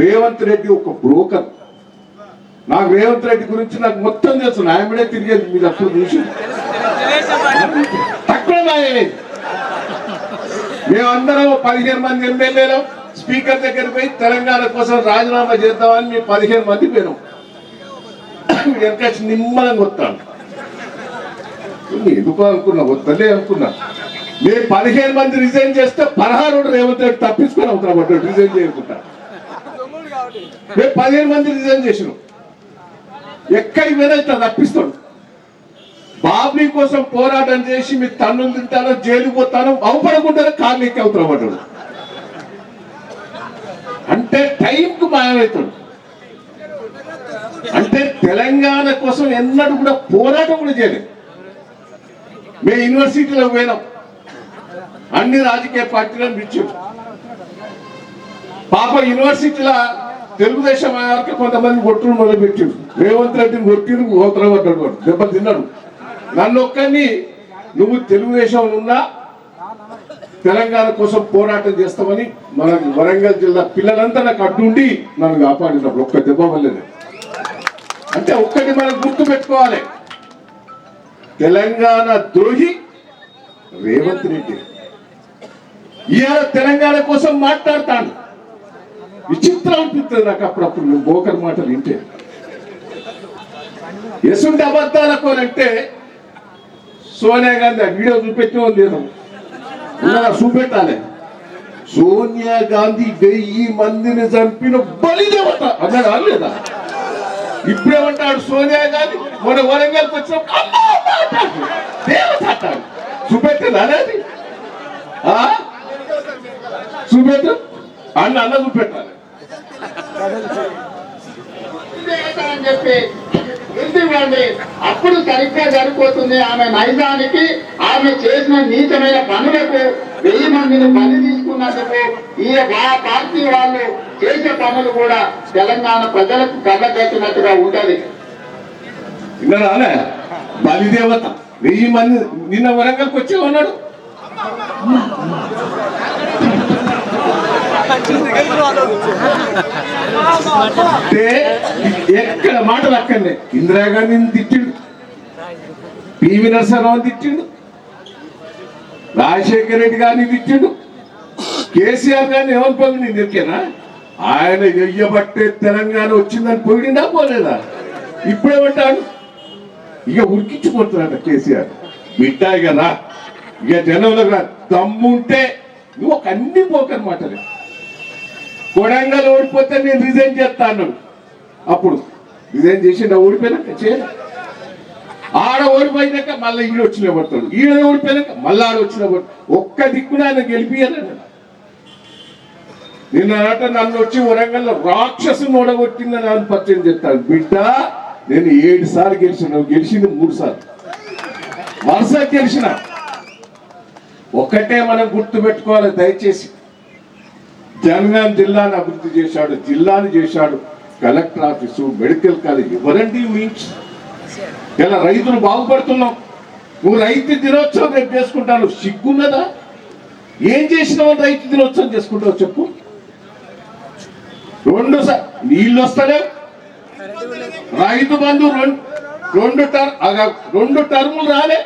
రేవంత్ రెడ్డి ఒక బ్రోకర్. నాకు రేవంత్ రెడ్డి గురించి నాకు మొత్తం తెలుసు. నాయముడే తిరిగేది మీరు అప్పుడు చూసి. తక్కువ నాయలేదు మేమందరం పదిహేను మంది ఎమ్మెల్యేలు. స్పీకర్ దగ్గరికి పోయి తెలంగాణ కోసం రాజీనామా చేద్దామని మేము పదిహేను మంది పోయినాం. వెనక నిమ్మలంగా వస్తాను ఎందుకు అనుకున్నా? వద్దలే అనుకున్నా. మేము పదిహేను మంది రిజైన్ చేస్తే పదహారు రేవంత్ రెడ్డి తప్పించుకొని అవుతున్నాం రిజైన్ చేయకుండా. మేము పదిహేను మంది రిజైన్ చేసినాం. ఎక్కడికి పోయినా ఇట్లా తప్పిస్తాడు? బాబ్లీ కోసం పోరాటం చేసి మీ తన్నులు తింటానో జైలు పోతానో అవపడకుండానే కార్లు ఎక్కి అవుతాం అంటే టైంకు మాయమవుతాడు. అంటే తెలంగాణ కోసం ఎన్నడూ కూడా పోరాటం కూడా చేయలేదు. మేము యూనివర్సిటీలో పోయినాం. అన్ని రాజకీయ పార్టీలను పిలిచాం పాప యూనివర్సిటీలో తెలుగుదేశం ఆయనకి కొంతమంది కొట్టుడు మొదలు రేవంత్ రెడ్డిని కొట్టిరు గోత్రం వాడు దెబ్బ తిన్నాడు. నన్ను ఒక్కరిని నువ్వు తెలుగుదేశంలో ఉన్నా తెలంగాణ కోసం పోరాటం చేస్తామని మన వరంగల్ జిల్లా పిల్లలంతా నాకు అడ్డుండి నన్ను కాపాడినప్పుడు ఒక్క దెబ్బ వల్లనే అంటే ఒక్కటి మనం గుర్తు పెట్టుకోవాలి. తెలంగాణ ద్రోహి రేవంత్ రెడ్డి. ఇవాళ తెలంగాణ కోసం మాట్లాడతాను. విచిత్రం అనిపిస్తుంది నాకు అప్పుడప్పుడు నువ్వు బోకర్ మాటలు వింటే. ఎసుంటి అబద్ధాల కోనంటే సోనియా గాంధీ ఆ వీడియో చూపెట్టిన లేదు. ఉన్నదా చూపెట్టాలి? సోనియా గాంధీ వెయ్యి మందిని చంపిన బలిదేవత. అన్నాడు అనలేదా ఇప్పుడేమంటాడు సోనియా గాంధీ? మన వరంగల్కి వచ్చినప్పుడు దేవత అంటాడు. చూపెట్టేది అనేది ఆ? చూపెట్టు? అన్న అన్న చూపెట్టాలి. అని చెప్పి అప్పుడు సరిగ్గా సరిపోతుంది ఆమె నైజానికి ఆమె చేసిన నీచమైన పనులకు వెయ్యి మందిని బలి తీసుకున్నందుకు ఈ పార్టీ వాళ్ళు చేసే పనులు కూడా తెలంగాణ ప్రజలకు కళ్ళకెట్టినట్టుగా ఉంటది. విన్నారా బలిదేవత. వెయ్యి మంది నిన్న వరంగల్కి వచ్చే ఉన్నాడు. అంటే ఎక్కడ మాటలు అక్కడనే ఇందిరాగాంధీని తిట్టిండు. పివి నరసింహరావు తిట్టిండు. రాజశేఖర రెడ్డి గారిని తిట్టిండు. కేసీఆర్ గారిని ఏమనుకోండి నేను దొరికేనా ఆయన ఎయ్యబట్టే తెలంగాణ వచ్చిందని పోయిండా పోలేదా? ఇప్పుడేమంటాడు ఇక ఉరికించిపోతున్నాడు కేసీఆర్. బిడ్డ ఇక రా. ఇక జనంలో రా. దమ్ముంటే నువ్వు ఒక అన్ని పోకని మాటలే కొడంగల్ ఓడిపోతే నేను రిజైన్ చేస్తాను. అప్పుడు రిజైన్ చేసి నా ఓడిపోయినాక చేయలే ఆడ ఓడిపోయినాక మళ్ళీ ఈడ వచ్చిన పడతాడు ఈడ ఓడిపోయినాక మళ్ళీ ఆడ వచ్చిన పడతాడు ఒక్క దిక్కున ఆయన గెలిపియలేదు నిన్న నాట నన్ను వచ్చి వరంగల్లో రాక్షసుని ఓడగొట్టిందని ఆయన పరిచయం చెప్తాడు బిడ్డ నేను ఏడు సార్లు గెలిచిన గెలిచింది మూడు సార్లు. వరుస గెలిచిన. ఒక్కటే మనం గుర్తు పెట్టుకోవాలి దయచేసి. జనగాం జిల్లాను అభివృద్ధి చేశాడు జిల్లాను చేశాడు. కలెక్టర్ ఆఫీసు మెడికల్ కాలేజ్ ఎవరండి మీన్స్ ఇలా రైతులు బాగుపడుతున్నాం. నువ్వు రైతు దినోత్సవం రేపు చేసుకుంటాను. సిగ్గున్నదా? ఏం చేసినావు రైతు దినోత్సవం చేసుకుంటావు చెప్పు. రెండు స- నీళ్ళు వస్తలేవు రైతు బంధు రెండు రెండు టర్ అగ- రెండు టర్ములు రాలే.